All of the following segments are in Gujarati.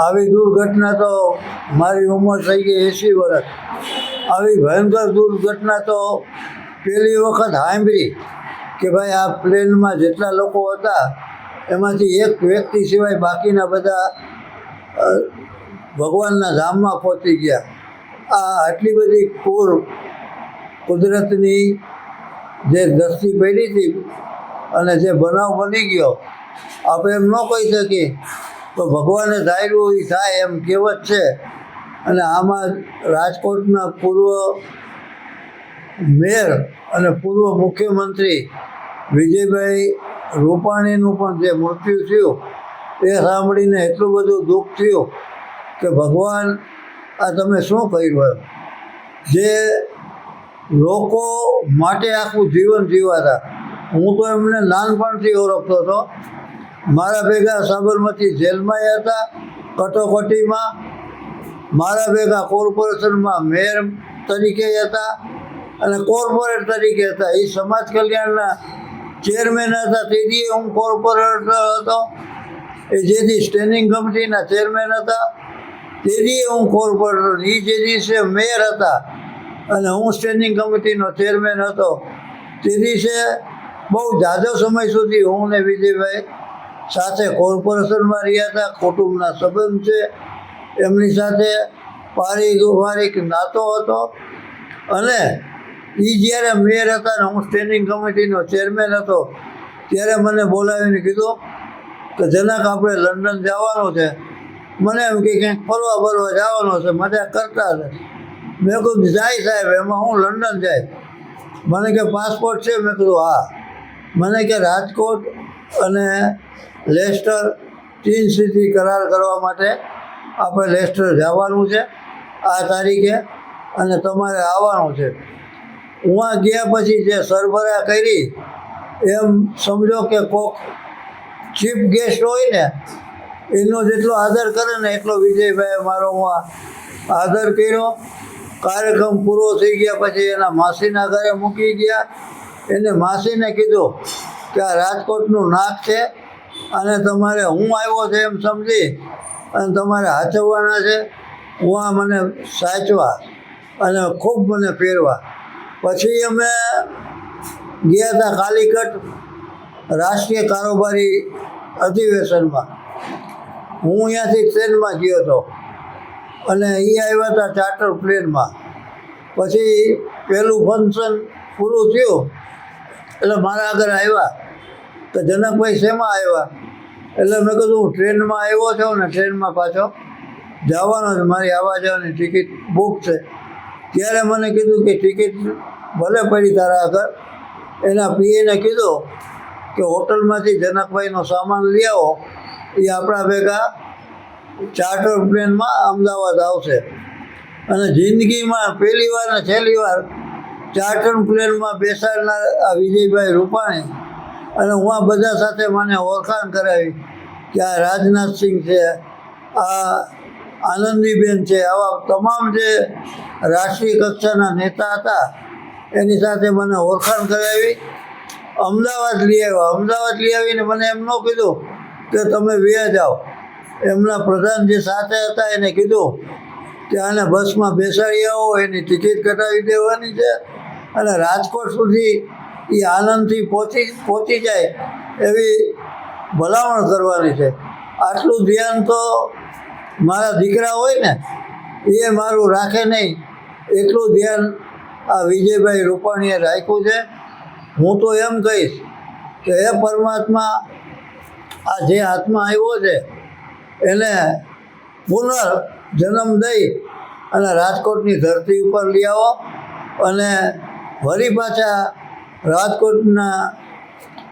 આવી દુર્ઘટના તો મારી ઉંમર થઈ ગઈ એંસી વર્ષ. આવી ભયંકર દુર્ઘટના તો પહેલી વખત સાંભળી કે ભાઈ આ પ્લેનમાં જેટલા લોકો હતા, એમાંથી એક વ્યક્તિ સિવાય બાકીના બધા ભગવાનના ધામમાં પહોંચી ગયા. આ આટલી બધી કુર કુદરતની જે દ્રષ્ટિ પડી હતી અને જે બનાવ બની ગયો, આપણે એમ ન કહી શકીએ તો ભગવાને ધાર્યું એ થાય એમ કહેવત છે. અને આમાં રાજકોટના પૂર્વ મેયર અને પૂર્વ મુખ્યમંત્રી વિજયભાઈ રૂપાણીનું પણ જે મૃત્યુ થયું, એ સાંભળીને એટલું બધું દુઃખ થયું કે ભગવાન, આ તમે શું કર્યું એમ? જે લોકો માટે આખું જીવન જીવાતા. હું તો એમને નાનપણથી ઓળખતો હતો. મારા ભેગા સાબરમતી જેલમાં હતા, કટોકટીમાં. મારા ભેગા કોર્પોરેશનમાં મેયર તરીકે હતા અને કોર્પોરેટ તરીકે હતા. એ સમાજ કલ્યાણના ચેરમેન હતા. તેથી હું કોર્પોરેટર હતો. એ જેથી સ્ટેન્ડિંગ કમિટીના ચેરમેન હતા. તેથી હું કોર્પોરેટર. એ જે દિવસે મેયર હતા અને હું સ્ટેન્ડિંગ કમિટીનો ચેરમેન હતો, તે દિવસે બહુ જાજો સમય સુધી હું ને વિજયભાઈ સાથે કોર્પોરેશનમાં રહ્યા હતા, કુટુંબના સંબંધ છે. એમની સાથે પારિવારિક નાતો હતો. અને એ જ્યારે મેયર હતા ને હું સ્ટેન્ડિંગ કમિટીનો ચેરમેન હતો, ત્યારે મને બોલાવીને કીધું કે જનક આપણે લંડન જવાનું છે. મને એમ કે ક્યાંક ફરવા ફરવા જવાનો છે મજા કરતા હતા મેં કીધું, જાય સાહેબ, એમાં હું લંડન જાય. મને કે, પાસપોર્ટ છે? મેં કીધું, હા. મને કે, રાજકોટ અને લેસ્ટર ટીન સિટી કરાર કરવા માટે આપણે લેસ્ટર જવાનું છે આ તારીખે અને તમારે આવવાનું છે. ઉવા ગયા પછી જે સરભરા કરી, એમ સમજો કે કોક ચીફ ગેસ્ટ હોય ને, એનો જેટલો આદર કરે ને એટલો વિજયભાઈ મારો હું આદર કર્યો. કાર્યક્રમ પૂરો થઈ ગયા પછી એના માસીના ઘરે મૂકી ગયા. એને માસીને કીધું કે આ રાજકોટનું નાક છે અને તમારે હું આવ્યો છે એમ સમજી અને તમારે હાચવવાના છે. હું આ મને સાચવા અને ખૂબ મને પહેરવા પછી અમે ગયા હતા કાલિકટ રાષ્ટ્રીય કારોબારી અધિવેશનમાં. હું અહીંયાથી ટ્રેનમાં ગયો હતો અને એ આવ્યા હતા ચાર્ટર પ્લેનમાં પછી પહેલું ફંક્શન પૂરું થયું. એટલે મારા આગળ આવ્યા. તો જનકભાઈ શેમાં આવ્યા? એટલે મેં કીધું, હું ટ્રેનમાં આવ્યો છું ને ટ્રેનમાં પાછો જવાનો છે, મારી આવવા જવાની ટિકિટ બુક છે. ત્યારે મને કીધું કે ટિકિટ ભલે પડી તારા આગળ, એના પીએને કીધું કે હોટલમાંથી જનકભાઈનો સામાન લઈ આવો, એ આપણા ભેગા ચાર્ટર પ્લેનમાં અમદાવાદ આવશે. અને જિંદગીમાં પહેલી વાર ને છેલ્લી વાર ચાર્ટર પ્લેનમાં બેસાડનાર આ વિજયભાઈ રૂપાણી અને હું આ બધા સાથે મને ઓળખાણ કરાવી કે આ રાજનાથસિંહ છે, આ આનંદીબેન છે, આવા તમામ જે રાષ્ટ્રીય કક્ષાના નેતા હતા, એની સાથે મને ઓળખાણ કરાવી. અમદાવાદ લઈ આવ્યા. અમદાવાદ લઈ આવીને મને એમ ન કીધું કે તમે વ્યા જાઓ. એમના પ્રધાન જે સાથે હતા એને કીધું કે આને બસમાં બેસાડી આવો, એની ટિકિટ કટાવી દેવાની છે. અને રાજકોટ સુધી એ આનંદથી પહોંચી પહોંચી જાય એવી ભલામણ કરવાની છે. આટલું ધ્યાન તો મારા દીકરા હોય ને, એ મારું રાખે નહીં. એટલું ધ્યાન આ વિજયભાઈ રૂપાણીએ રાખ્યું છે. હું તો એમ કહીશ કે એ પરમાત્મા, આ જે હાથમાં આવ્યો છે, એને પુનર્જન્મ દઈ અને રાજકોટની ધરતી ઉપર લઈ આવો અને વળી પાછા રાજકોટના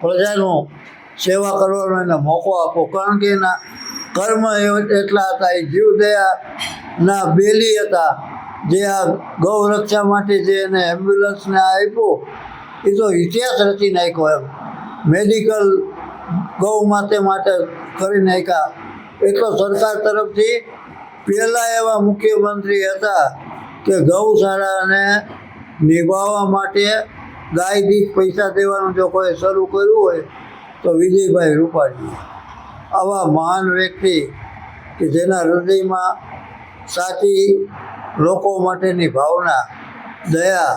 પ્રજાનું સેવા કરવાનો એને મોકો આપો. કારણ કે એના કર્મ એટલા હતા, એ જીવદયાના બેલી હતા. જે આ ગૌ રક્ષા માટે જે એને એમ્બ્યુલન્સને આપ્યું, એ તો ઇતિહાસ રચી નાખ્યો એમ. મેડિકલ ગૌ માતે માટે કરી નાખ્યા. એટલો સરકાર તરફથી પહેલાં એવા મુખ્યમંત્રી હતા કે ગૌશાળાને નિભાવવા માટે ગાય દીઠ પૈસા દેવાનું જો કોઈ શરૂ કર્યું હોય, તો વિજયભાઈ રૂપાણી આવા મહાન વ્યક્તિ કે જેના હૃદયમાં સાચી લોકો માટેની ભાવના, દયા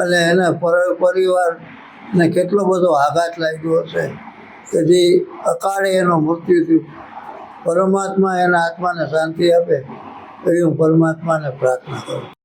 અને એના પર, પરિવારને કેટલો બધો આઘાત લાગ્યો હશે કે જે અકાળે એનું મૃત્યુ થયું. પરમાત્મા એના આત્માને શાંતિ આપે, એવી હું પરમાત્માને પ્રાર્થના કરું.